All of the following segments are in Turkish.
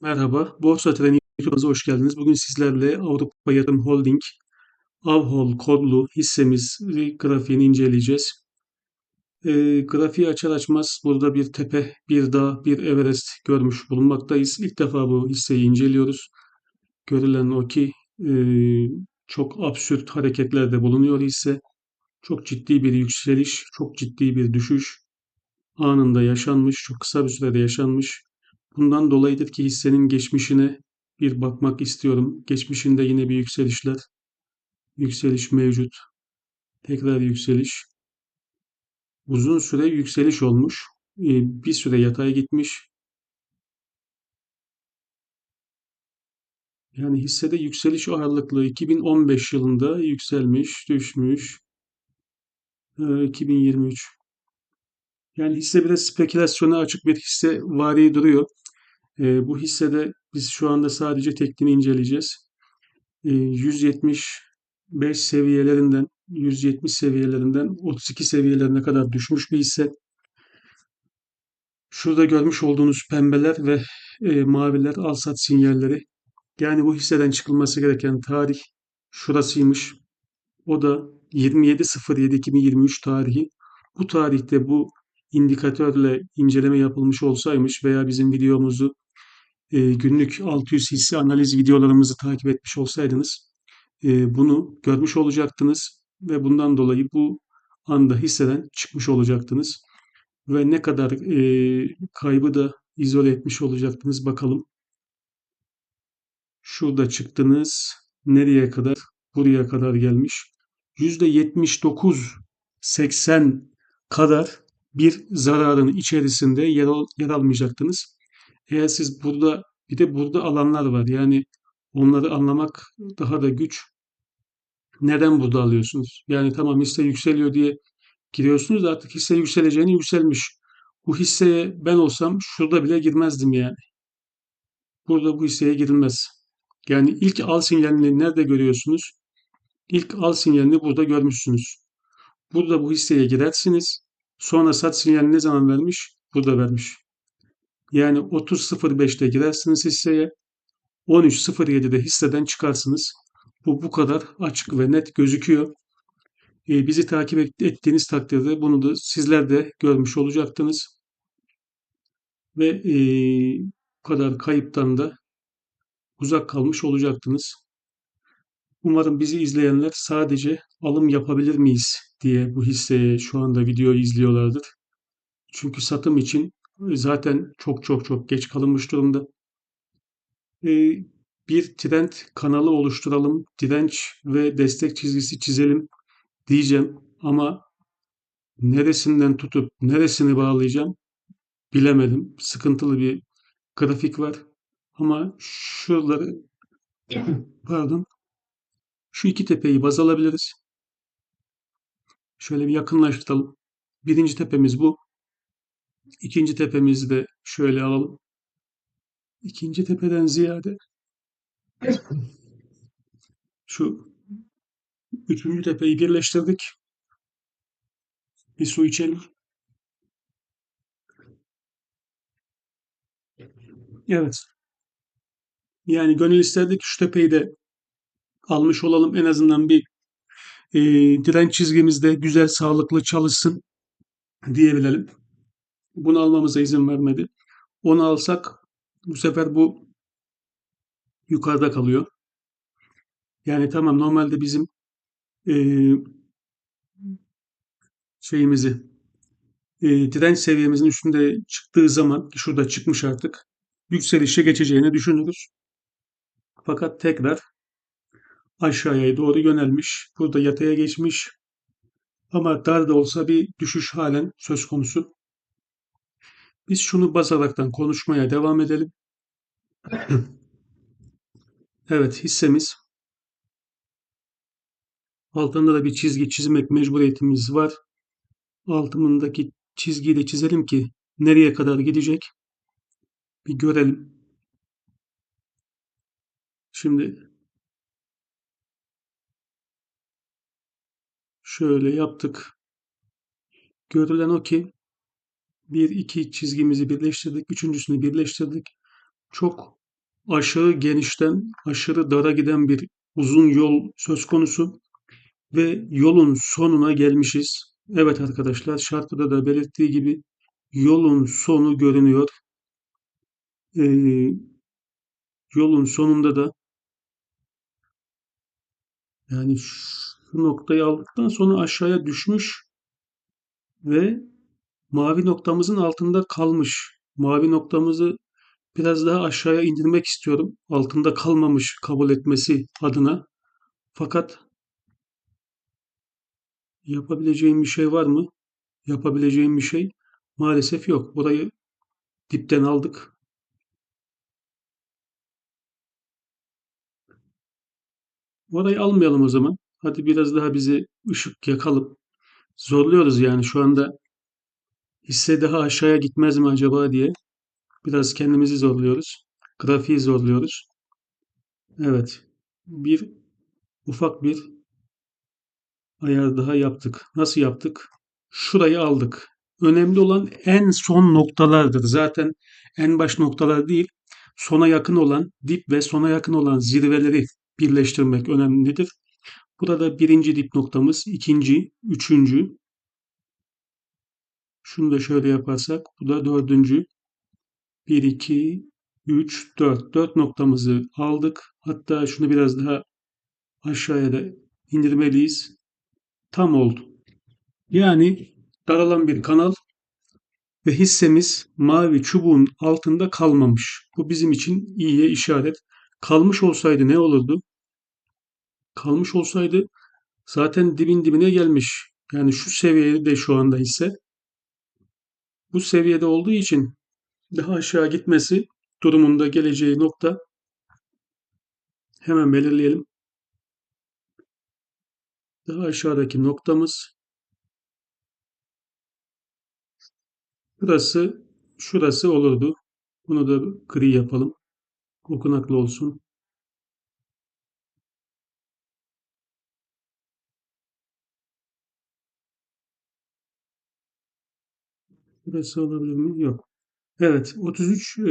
Merhaba, Borsa Treni YouTube'umuza hoş geldiniz. Bugün sizlerle Avrupa Yatırım Holding, Avhol kodlu hissemiz e, grafiğini inceleyeceğiz. E, grafiği açar açmaz burada bir tepe, bir dağ, bir Everest görmüş bulunmaktayız. İlk defa bu hisseyi inceliyoruz. Görülen o ki e, çok absürt hareketlerde bulunuyor hisse. Çok ciddi bir yükseliş, çok ciddi bir düşüş anında yaşanmış, çok kısa bir sürede yaşanmış. Bundan dolayıdır ki hissenin geçmişine bir bakmak istiyorum. Geçmişinde yine bir yükselişler, yükseliş mevcut. Tekrar yükseliş. Uzun süre yükseliş olmuş. Ee, Bir süre yatay gitmiş. Yani hissede yükseliş ağırlıklı 2015 yılında yükselmiş, düşmüş. Ee, 2023. Yani hisse biraz spekülasyona açık bir hisse vari duruyor. Ee, bu hissede biz şu anda sadece tekniğini inceleyeceğiz. Ee, 175 seviyelerinden 170 seviyelerinden 32 seviyelerine kadar düşmüş bir hisse. Şurada görmüş olduğunuz pembeler ve e, maviler al-sat sinyalleri. Yani bu hisseden çıkılması gereken tarih şurasıymış. O da 27.07.2023 tarihi. Bu tarihte bu indikatörle inceleme yapılmış olsaymış veya bizim videomuzu e, günlük 600 hisse analiz videolarımızı takip etmiş olsaydınız e, bunu görmüş olacaktınız ve bundan dolayı bu anda hisseden çıkmış olacaktınız ve ne kadar e, kaybı da izole etmiş olacaktınız bakalım. Şurada çıktınız. Nereye kadar? Buraya kadar gelmiş. %79 80 kadar bir zararın içerisinde yer, yer almayacaktınız. Eğer siz burada bir de burada alanlar var. Yani onları anlamak daha da güç. Neden burada alıyorsunuz? Yani tamam hisse yükseliyor diye giriyorsunuz da artık hisse yükseleceğini yükselmiş. Bu hisseye ben olsam şurada bile girmezdim yani. Burada bu hisseye girilmez. Yani ilk al sinyalini nerede görüyorsunuz? İlk al sinyalini burada görmüşsünüz. Burada bu hisseye girersiniz. Sonra sat sinyalini ne zaman vermiş? Burada vermiş. Yani 30.05'te girersiniz hisseye. 13.07'de hisseden çıkarsınız. Bu bu kadar açık ve net gözüküyor. Ee, bizi takip ettiğiniz takdirde bunu da sizler de görmüş olacaktınız. Ve e, bu kadar kayıptan da uzak kalmış olacaktınız. Umarım bizi izleyenler sadece alım yapabilir miyiz diye bu hisseye şu anda videoyu izliyorlardır. Çünkü satım için zaten çok çok çok geç kalınmış durumda. Ee, bir trend kanalı oluşturalım, direnç ve destek çizgisi çizelim diyeceğim ama neresinden tutup neresini bağlayacağım bilemedim. Sıkıntılı bir grafik var. Ama şuraları pardon şu iki tepeyi baz alabiliriz. Şöyle bir yakınlaştıralım. Birinci tepemiz bu. İkinci tepemizi de şöyle alalım. İkinci tepeden ziyade şu üçüncü tepeyi birleştirdik. Bir su içelim. Evet. Yani gönül isterdik şu tepeyi de almış olalım. En azından bir e, direnç çizgimizde güzel, sağlıklı çalışsın diyebilelim. Bunu almamıza izin vermedi. Onu alsak bu sefer bu yukarıda kalıyor. Yani tamam normalde bizim e, şeyimizi e, direnç seviyemizin üstünde çıktığı zaman ki şurada çıkmış artık yükselişe geçeceğini düşünürüz. Fakat tekrar aşağıya doğru yönelmiş. Burada yataya geçmiş. Ama dar da olsa bir düşüş halen söz konusu. Biz şunu baz alaraktan konuşmaya devam edelim. Evet hissemiz. Altında da bir çizgi çizmek mecburiyetimiz var. Altındaki çizgiyi de çizelim ki nereye kadar gidecek bir görelim. Şimdi şöyle yaptık. Görülen o ki bir iki çizgimizi birleştirdik. Üçüncüsünü birleştirdik. Çok aşağı genişten aşırı dara giden bir uzun yol söz konusu ve yolun sonuna gelmişiz. Evet arkadaşlar şarkıda da belirttiği gibi yolun sonu görünüyor. Ee, yolun sonunda da yani şu noktayı aldıktan sonra aşağıya düşmüş ve mavi noktamızın altında kalmış. Mavi noktamızı biraz daha aşağıya indirmek istiyorum. Altında kalmamış kabul etmesi adına. Fakat yapabileceğim bir şey var mı? Yapabileceğim bir şey maalesef yok. Burayı dipten aldık. Orayı almayalım o zaman. Hadi biraz daha bizi ışık yakalım. Zorluyoruz yani şu anda hisse daha aşağıya gitmez mi acaba diye. Biraz kendimizi zorluyoruz. Grafiği zorluyoruz. Evet. Bir ufak bir ayar daha yaptık. Nasıl yaptık? Şurayı aldık. Önemli olan en son noktalardır. Zaten en baş noktalar değil, sona yakın olan dip ve sona yakın olan zirveleri birleştirmek önemlidir. Burada birinci dip noktamız, ikinci, üçüncü. Şunu da şöyle yaparsak, bu da dördüncü. 1, 2, 3, 4. 4 noktamızı aldık. Hatta şunu biraz daha aşağıya da indirmeliyiz. Tam oldu. Yani daralan bir kanal ve hissemiz mavi çubuğun altında kalmamış. Bu bizim için iyiye işaret. Kalmış olsaydı ne olurdu? Kalmış olsaydı zaten dibin dibine gelmiş. Yani şu seviyede şu anda hisse bu seviyede olduğu için daha aşağı gitmesi durumunda geleceği nokta hemen belirleyelim. Daha aşağıdaki noktamız burası şurası olurdu. Bunu da gri yapalım. Okunaklı olsun. Burası olabilir mi? Yok. Evet, 33 e,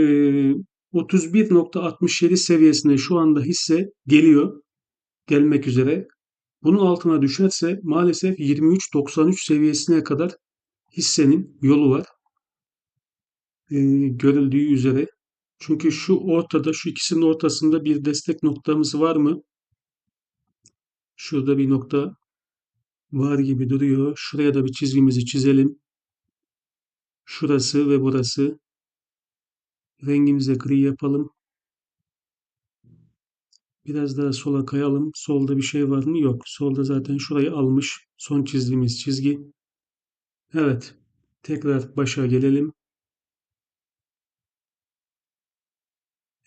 31.67 seviyesine şu anda hisse geliyor. Gelmek üzere. Bunun altına düşerse maalesef 23.93 seviyesine kadar hissenin yolu var. E, görüldüğü üzere. Çünkü şu ortada, şu ikisinin ortasında bir destek noktamız var mı? Şurada bir nokta var gibi duruyor. Şuraya da bir çizgimizi çizelim. Şurası ve burası. Rengimize gri yapalım. Biraz daha sola kayalım. Solda bir şey var mı? Yok. Solda zaten şurayı almış. Son çizdiğimiz çizgi. Evet. Tekrar başa gelelim.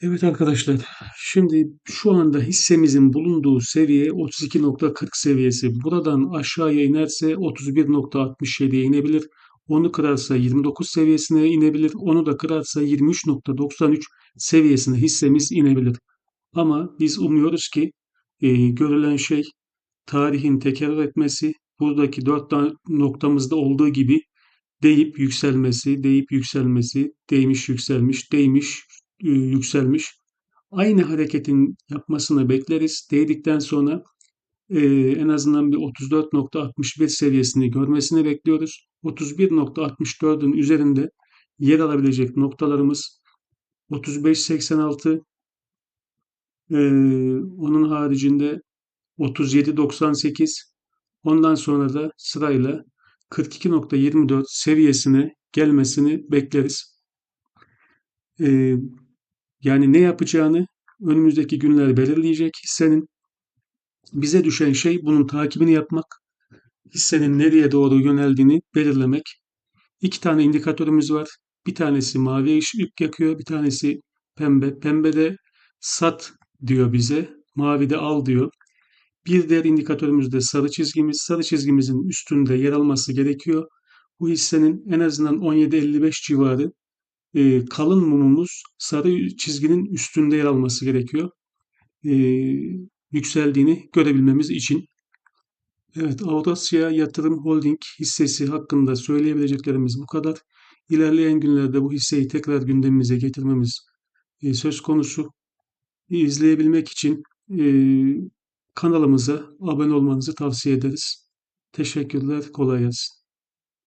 Evet arkadaşlar. Şimdi şu anda hissemizin bulunduğu seviye 32.40 seviyesi. Buradan aşağıya inerse 31.67'ye inebilir. Onu kırarsa 29 seviyesine inebilir. Onu da kırarsa 23.93 seviyesine hissemiz inebilir. Ama biz umuyoruz ki e, görülen şey tarihin tekrar etmesi, buradaki dört noktamızda olduğu gibi deyip yükselmesi, deyip yükselmesi, değmiş yükselmiş, değmiş e, yükselmiş. Aynı hareketin yapmasını bekleriz. Değdikten sonra e, en azından bir 34.61 seviyesini görmesini bekliyoruz. 31.64'ün üzerinde yer alabilecek noktalarımız 35.86 ee, onun haricinde 37.98 ondan sonra da sırayla 42.24 seviyesine gelmesini bekleriz. Ee, yani ne yapacağını önümüzdeki günler belirleyecek hissenin. Bize düşen şey bunun takibini yapmak, hissenin nereye doğru yöneldiğini belirlemek. İki tane indikatörümüz var. Bir tanesi mavi ışık yakıyor, bir tanesi pembe. Pembede sat diyor bize. Mavi de al diyor. Bir diğer indikatörümüz de sarı çizgimiz. Sarı çizgimizin üstünde yer alması gerekiyor. Bu hissenin en azından 17.55 civarı e, kalın mumumuz sarı çizginin üstünde yer alması gerekiyor. E, yükseldiğini görebilmemiz için. Evet, Avrasya Yatırım Holding hissesi hakkında söyleyebileceklerimiz bu kadar. İlerleyen günlerde bu hisseyi tekrar gündemimize getirmemiz e, söz konusu. izleyebilmek için e, kanalımıza abone olmanızı tavsiye ederiz. Teşekkürler, kolay gelsin.